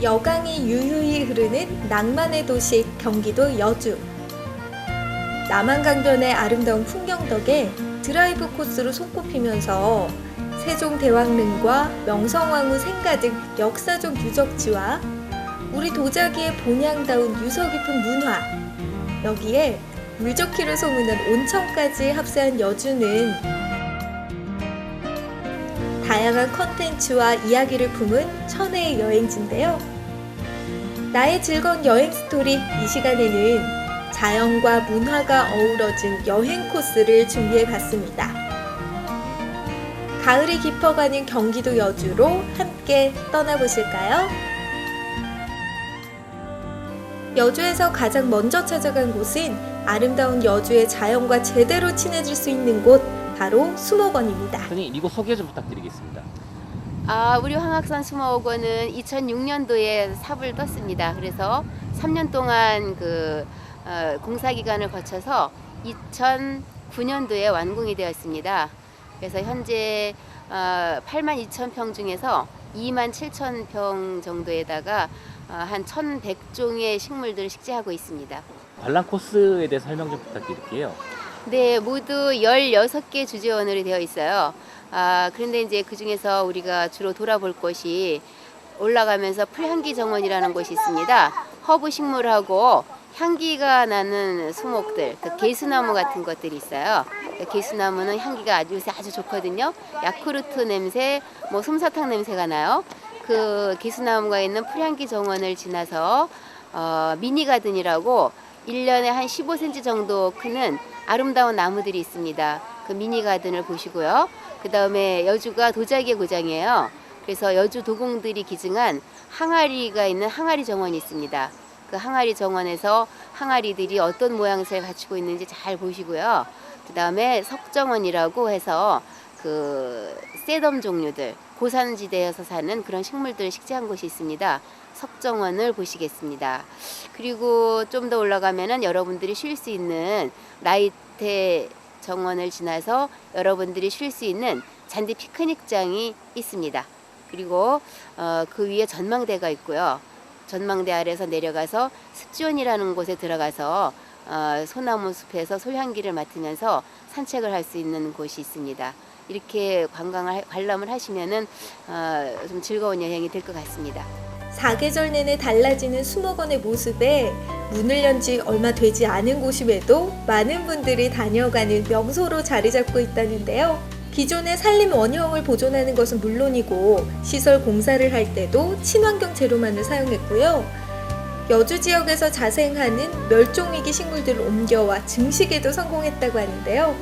여강이 유유히 흐르는 낭만의 도시 경기도 여주. 남한강변의 아름다운 풍경 덕에 드라이브 코스로 손꼽히면서 세종대왕릉과 명성황후 생가 등 역사적 유적지와 우리 도자기의 본향다운 유서 깊은 문화 여기에 물좋기로 소문난 온천까지 합세한 여주는 다양한 컨텐츠와 이야기를 품은 천혜의 여행지인데요. 나의 즐거운 여행 스토리 이 시간에는 자연과 문화가 어우러진 여행 코스를 준비해 봤습니다. 가을이 깊어가는 경기도 여주로 함께 떠나보실까요? 여주에서 가장 먼저 찾아간 곳은 아름다운 여주의 자연과 제대로 친해질 수 있는 곳 바로 수목원입니다. 선생님 이곳 소개 좀 부탁드리겠습니다. 아, 우리 황학산 수목원은 2006년도에 삽을 떴습니다. 그래서 3년 동안 그 어, 공사 기간을 거쳐서 2009년도에 완공이 되었습니다. 그래서 현재 어, 8만 2천 평 중에서 2만 7천 평 정도에다가 어, 한 1,100종의 식물들을 식재하고 있습니다. 관람 코스에 대해서 설명 좀 부탁드릴게요. 네, 모두 16개 주재원으로 되어 있어요. 아, 그런데 이제 그 중에서 우리가 주로 돌아볼 곳이 올라가면서 풀향기 정원이라는 곳이 있습니다. 허브 식물하고 향기가 나는 수목들, 그 개수나무 같은 것들이 있어요. 그 개수나무는 향기가 아주 요새 아주 좋거든요. 야쿠르트 냄새, 뭐 솜사탕 냄새가 나요. 그 개수나무가 있는 풀향기 정원을 지나서 어, 미니 가든이라고 1년에 한 15cm 정도 크는 아름다운 나무들이 있습니다. 그 미니 가든을 보시고요. 그 다음에 여주가 도자기의 고장이에요. 그래서 여주 도공들이 기증한 항아리가 있는 항아리 정원이 있습니다. 그 항아리 정원에서 항아리들이 어떤 모양새를 갖추고 있는지 잘 보시고요. 그 다음에 석정원이라고 해서 그 쇠덤 종류들, 고산지대에서 사는 그런 식물들을 식재한 곳이 있습니다. 석정원을 보시겠습니다. 그리고 좀 더 올라가면은 여러분들이 쉴 수 있는 라이테 정원을 지나서 여러분들이 쉴 수 있는 잔디 피크닉장이 있습니다. 그리고 어, 그 위에 전망대가 있고요. 전망대 아래서 내려가서 습지원이라는 곳에 들어가서 어, 소나무 숲에서 솔향기를 맡으면서 산책을 할 수 있는 곳이 있습니다. 이렇게 관광을 하- 관람을 하시면은 어, 좀 즐거운 여행이 될 것 같습니다. 사계절 내내 달라지는 수목원의 모습에 문을 연 지 얼마 되지 않은 곳임에도 많은 분들이 다녀가는 명소로 자리 잡고 있다는데요. 기존의 산림 원형을 보존하는 것은 물론이고 시설 공사를 할 때도 친환경 재료만을 사용했고요. 여주 지역에서 자생하는 멸종위기 식물들을 옮겨와 증식에도 성공했다고 하는데요.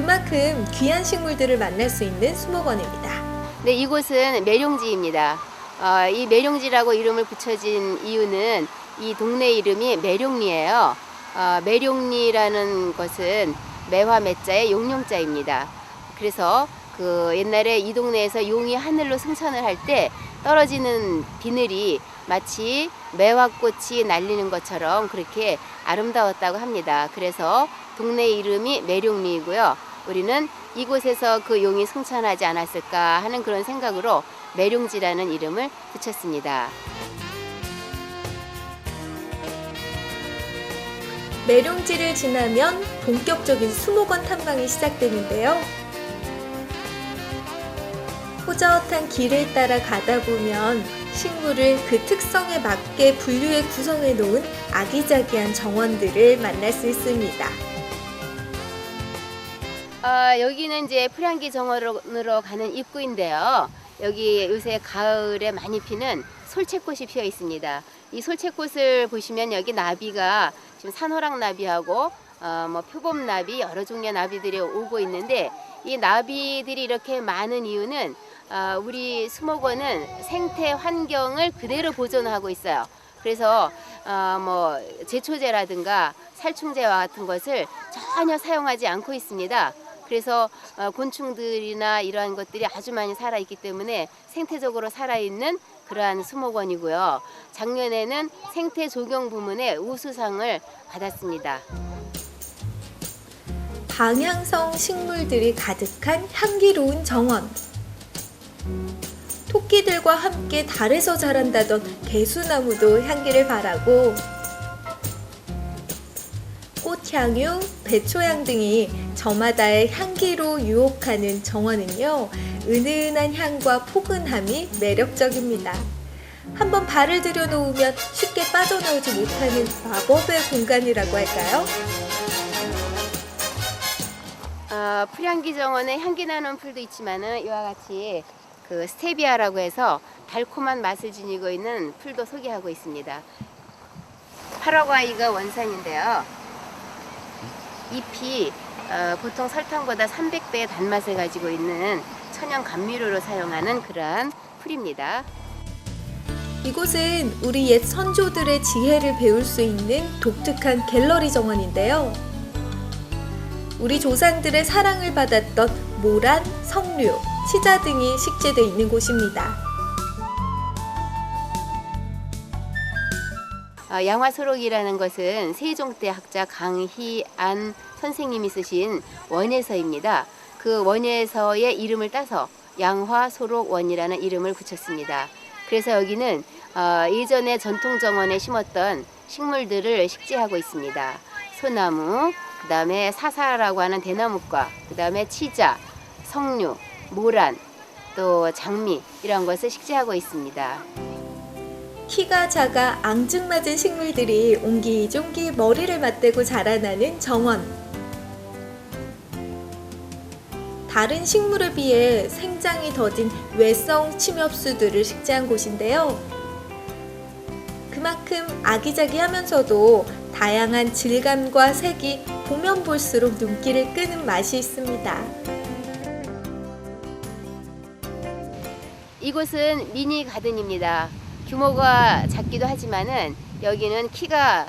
그만큼 귀한 식물들을 만날 수 있는 수목원입니다. 네, 이곳은 매룡지입니다. 어, 이 매룡지라고 이름을 붙여진 이유는 이 동네 이름이 매룡리예요. 어, 매룡리라는 것은 매화 매자의 용룡자입니다. 그래서 그 옛날에 이 동네에서 용이 하늘로 승천을 할 때 떨어지는 비늘이 마치 매화꽃이 날리는 것처럼 그렇게 아름다웠다고 합니다. 그래서 동네 이름이 매룡리이고요. 우리는 이곳에서 그 용이 승천하지 않았을까 하는 그런 생각으로 매룡지라는 이름을 붙였습니다. 매룡지를 지나면 본격적인 수목원 탐방이 시작되는데요. 호젓한 길을 따라 가다 보면 식물을 그 특성에 맞게 분류해 구성해 놓은 아기자기한 정원들을 만날 수 있습니다. 아, 여기는 이제 풀향기 정원으로 가는 입구인데요. 여기 요새 가을에 많이 피는 솔채꽃이 피어 있습니다. 이 솔채꽃을 보시면 여기 나비가 지금 산호랑 나비하고 어, 뭐 표범 나비 여러 종류의 나비들이 오고 있는데 이 나비들이 이렇게 많은 이유는 어, 우리 수목원은 생태 환경을 그대로 보존하고 있어요. 그래서 어, 뭐 제초제라든가 살충제와 같은 것을 전혀 사용하지 않고 있습니다. 그래서 어, 곤충들이나 이러한 것들이 아주 많이 살아 있기 때문에 생태적으로 살아 있는 그러한 수목원이고요. 작년에는 생태 조경 부문의 우수상을 받았습니다. 방향성 식물들이 가득한 향기로운 정원. 토끼들과 함께 달에서 자란다던 개수나무도 향기를 바라고 꽃향유, 배초향 등이 저마다의 향기로 유혹하는 정원은요, 은은한 향과 포근함이 매력적입니다. 한번 발을 들여놓으면 쉽게 빠져나오지 못하는 마법의 공간이라고 할까요? 아, 풀향기 정원에 향기 나는 풀도 있지만은 이와 같이 그 스테비아라고 해서 달콤한 맛을 지니고 있는 풀도 소개하고 있습니다. 파라과이가 원산인데요. 잎이 어, 보통 설탕보다 300배의 단맛을 가지고 있는 천연 감미료로 사용하는 그러한 풀입니다. 이곳은 우리 옛 선조들의 지혜를 배울 수 있는 독특한 갤러리 정원인데요. 우리 조상들의 사랑을 받았던 모란, 석류, 치자 등이 식재되어 있는 곳입니다. 양화소록이라는 것은 세종때 학자 강희안 선생님이 쓰신 원예서입니다. 그 원예서의 이름을 따서 양화소록원이라는 이름을 붙였습니다. 그래서 여기는 어, 예전에 전통 정원에 심었던 식물들을 식재하고 있습니다. 소나무, 그 다음에 사사라고 하는 대나무과, 그 다음에 치자, 석류, 모란, 또 장미 이런 것을 식재하고 있습니다. 키가 작아 앙증맞은 식물들이 옹기종기 머리를 맞대고 자라나는 정원. 다른 식물에 비해 생장이 더딘 외성 침엽수들을 식재한 곳인데요. 그만큼 아기자기하면서도 다양한 질감과 색이 보면 볼수록 눈길을 끄는 맛이 있습니다. 이곳은 미니 가든입니다. 규모가 작기도 하지만은 여기는 키가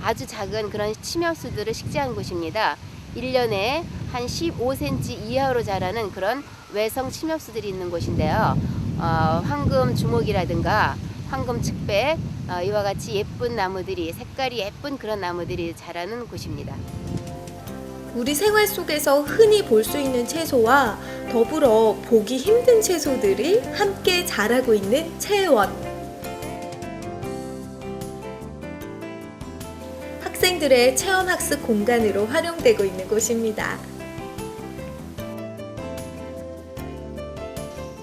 아주 작은 그런 침엽수들을 식재한 곳입니다. 1년에 한 15cm 이하로 자라는 그런 외성 침엽수들이 있는 곳인데요. 어, 황금 주목이라든가 황금 측백 어, 이와 같이 예쁜 나무들이 색깔이 예쁜 그런 나무들이 자라는 곳입니다. 우리 생활 속에서 흔히 볼 수 있는 채소와 더불어 보기 힘든 채소들이 함께 자라고 있는 채원. 학생들의 체험 학습 공간으로 활용되고 있는 곳입니다.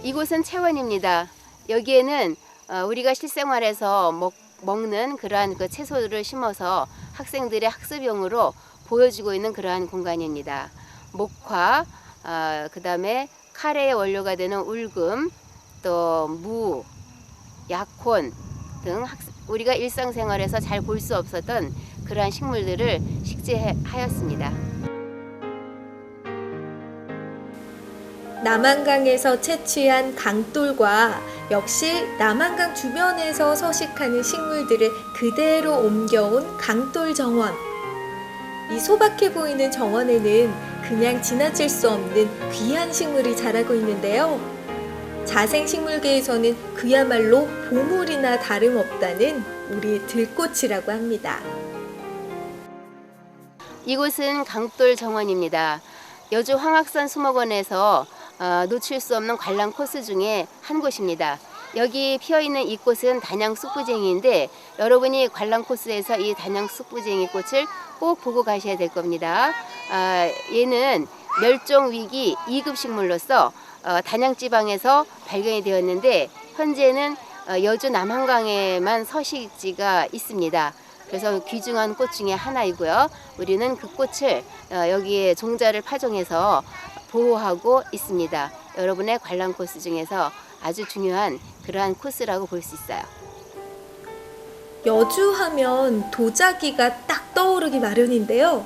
이곳은 채원입니다. 여기에는 어, 우리가 실생활에서 먹, 먹는 그러한 그 채소들을 심어서 학생들의 학습용으로 보여주고 있는 그러한 공간입니다. 목화, 어, 그 다음에 카레의 원료가 되는 울금, 또 무, 약혼 등 학습, 우리가 일상생활에서 잘 볼 수 없었던 그러한 식물들을 식재하였습니다. 남한강에서 채취한 강돌과 역시 남한강 주변에서 서식하는 식물들을 그대로 옮겨온 강돌 정원. 이 소박해 보이는 정원에는 그냥 지나칠 수 없는 귀한 식물이 자라고 있는데요. 자생식물계에서는 그야말로 보물이나 다름없다는 우리 들꽃이라고 합니다. 이곳은 강돌 정원입니다. 여주 황학산 수목원에서 어, 놓칠 수 없는 관람 코스 중에 한 곳입니다. 여기 피어 있는 이 꽃은 단양 쑥부쟁이인데 여러분이 관람 코스에서 이 단양 쑥부쟁이 꽃을 꼭 보고 가셔야 될 겁니다. 아, 얘는 멸종 위기 2급 식물로서 어, 단양 지방에서 발견이 되었는데 현재는 어, 여주 남한강에만 서식지가 있습니다. 그래서 귀중한 꽃 중에 하나이고요. 우리는 그 꽃을 어, 여기에 종자를 파종해서 보호하고 있습니다. 여러분의 관람 코스 중에서 아주 중요한 그러한 코스라고 볼 수 있어요. 여주하면 도자기가 딱 떠오르기 마련인데요.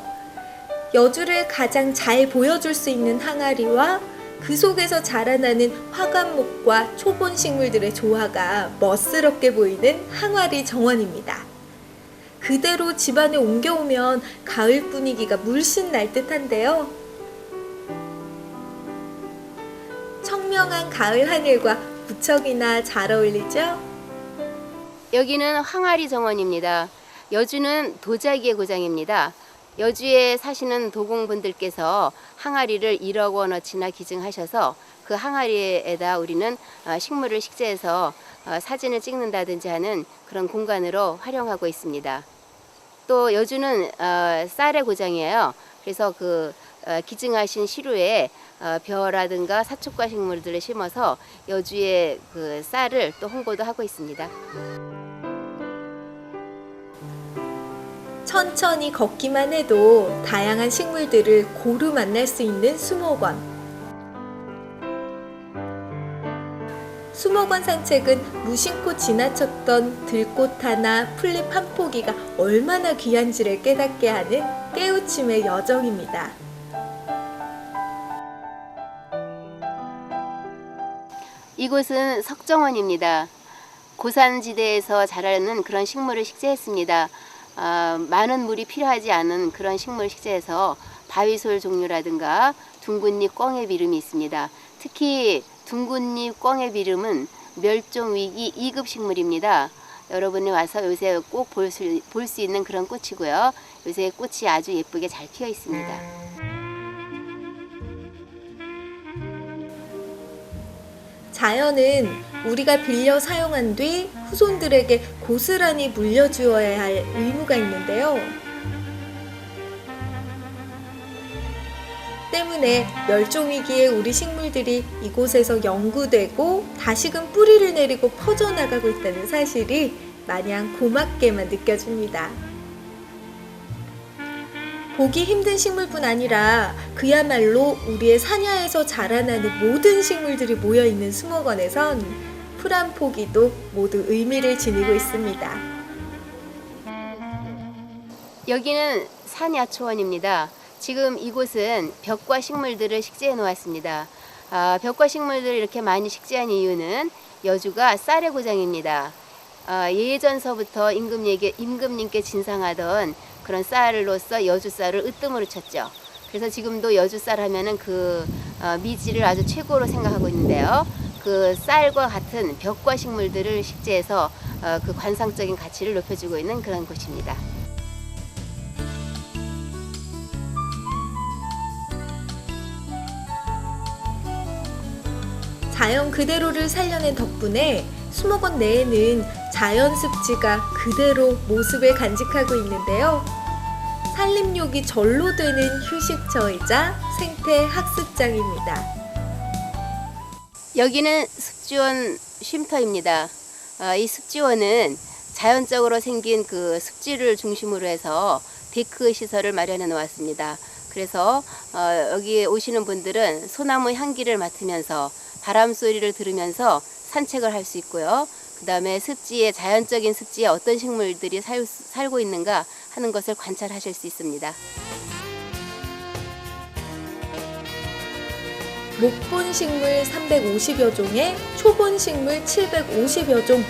여주를 가장 잘 보여줄 수 있는 항아리와 그 속에서 자라나는 화관목과 초본 식물들의 조화가 멋스럽게 보이는 항아리 정원입니다. 그대로 집안에 옮겨오면 가을 분위기가 물씬 날 듯한데요. 청명한 가을 하늘과 무척이나 잘 어울리죠? 여기는 항아리 정원입니다. 여주는 도자기의 고장입니다. 여주에 사시는 도공분들께서 항아리를 1억 원어치나 기증하셔서 그그 항아리에다 우리는 어, 식물을 식재해서 어, 사진을 찍는다든지 하는 그런 공간으로 활용하고 있습니다. 또 여주는 어, 쌀의 고장이에요. 그래서 그 어, 기증하신 시루에 어, 벼라든가 사촉과 식물들을 심어서 여주의 그 쌀을 또 홍보도 하고 있습니다. 천천히 걷기만 해도 다양한 식물들을 고루 만날 수 있는 수목원. 수목원 산책은 무심코 지나쳤던 들꽃 하나, 풀잎 한 포기가 얼마나 귀한지를 깨닫게 하는 깨우침의 여정입니다. 이곳은 석정원입니다. 고산지대에서 자라는 그런 식물을 식재했습니다. 아, 많은 물이 필요하지 않은 그런 식물 식재해서 바위솔 종류라든가 둥근잎 꿩의 비름이 있습니다. 특히 둥근잎 꿩의 비름은 멸종 위기 2급 식물입니다. 여러분이 와서 요새 꼭 볼 수 볼 수 있는 그런 꽃이고요. 요새 꽃이 아주 예쁘게 잘 피어 있습니다. 자연은 우리가 빌려 사용한 뒤 후손들에게 고스란히 물려주어야 할 의무가 있는데요. 때문에 멸종위기의 우리 식물들이 이곳에서 연구되고 다시금 뿌리를 내리고 퍼져나가고 있다는 사실이 마냥 고맙게만 느껴집니다. 보기 힘든 식물뿐 아니라 그야말로 우리의 산야에서 자라나는 모든 식물들이 모여 있는 수목원에선 풀 한 포기도 모두 의미를 지니고 있습니다. 여기는 산야초원입니다. 지금 이곳은 벽과 식물들을 식재해 놓았습니다. 아, 벽과 식물들을 이렇게 많이 식재한 이유는 여주가 쌀의 고장입니다. 아, 예전서부터 임금님께, 임금님께 진상하던 그런 쌀로서 여주 쌀을 으뜸으로 쳤죠. 그래서 지금도 여주 쌀 하면은 그 어, 미지를 아주 최고로 생각하고 있는데요. 그 쌀과 같은 벽과 식물들을 식재해서 어, 그 관상적인 가치를 높여주고 있는 그런 곳입니다. 자연 그대로를 살려낸 덕분에 수목원 내에는 자연 습지가 그대로 모습을 간직하고 있는데요. 산림욕이 절로 되는 휴식처이자 생태 학습장입니다. 여기는 습지원 쉼터입니다. 어, 이 습지원은 자연적으로 생긴 그 습지를 중심으로 해서 데크 시설을 마련해 놓았습니다. 그래서 어, 여기 오시는 분들은 소나무 향기를 맡으면서 바람 소리를 들으면서 산책을 할 수 있고요. 그 다음에 습지에 자연적인 습지에 어떤 식물들이 살, 살고 있는가 하는 것을 관찰하실 수 있습니다. 목본 식물 350여 종에 초본 식물 750여 종,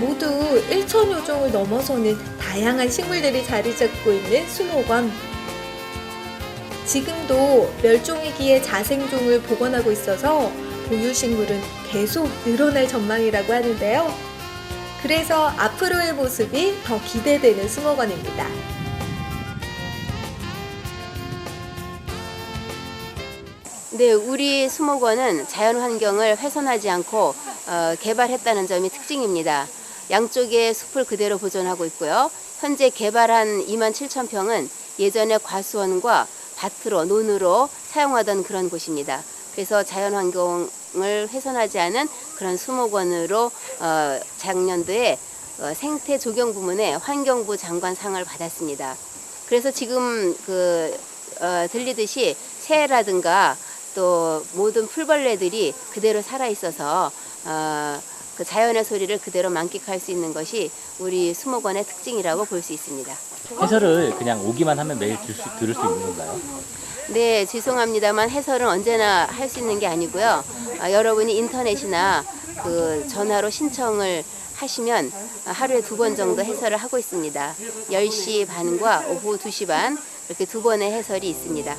모두 1천여 종을 넘어서는 다양한 식물들이 자리 잡고 있는 수목원. 지금도 멸종위기의 자생종을 복원하고 있어서 보유 식물은 계속 늘어날 전망이라고 하는데요. 그래서 앞으로의 모습이 더 기대되는 수목원입니다. 네, 우리 수목원은 자연 환경을 훼손하지 않고 어, 개발했다는 점이 특징입니다. 양쪽에 숲을 그대로 보존하고 있고요. 현재 개발한 2만 7천 평은 예전에 과수원과 밭으로 논으로 사용하던 그런 곳입니다. 그래서 자연 환경을 훼손하지 않은 그런 수목원으로 어, 작년도에 어, 생태 조경 부문의 환경부 장관상을 받았습니다. 그래서 지금 그 어, 들리듯이 새라든가 또 모든 풀벌레들이 그대로 살아 있어서 어, 그 자연의 소리를 그대로 만끽할 수 있는 것이 우리 수목원의 특징이라고 볼 수 있습니다. 해설을 그냥 오기만 하면 매일 들 수, 들을 수 있는 건가요? 네, 죄송합니다만 해설은 언제나 할 수 있는 게 아니고요. 아, 여러분이 인터넷이나 그 전화로 신청을 하시면 하루에 두 번 정도 해설을 하고 있습니다. 10시 반과 오후 2시 반 이렇게 두 번의 해설이 있습니다.